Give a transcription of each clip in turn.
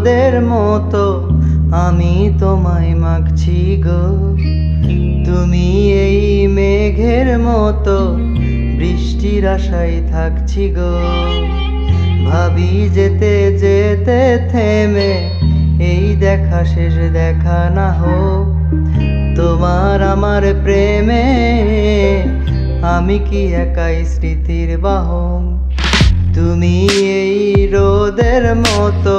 রোদের মতো আমি তোমায় মাখছি গো। তুমি এই মেঘের মতো বৃষ্টির আশায় থাকছি গো। ভাবি যেতে যেতে থেমে এই দেখা শেষ দেখা না হোক। তোমার আমার প্রেমে আমি কি একাই স্মৃতির বাহন তুমি এই রোদের মতো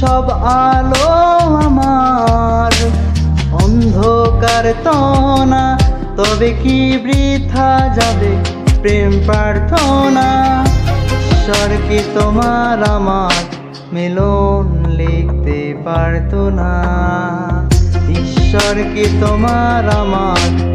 সব আলো আমার। অন্ধকার তো না, তবে কি বৃথা যাবে প্রেম প্রার্থনা? ঈশ্বর কি তোমার আমার মিলন লিখতে পারতো না? ঈশ্বর কি তোমার আমার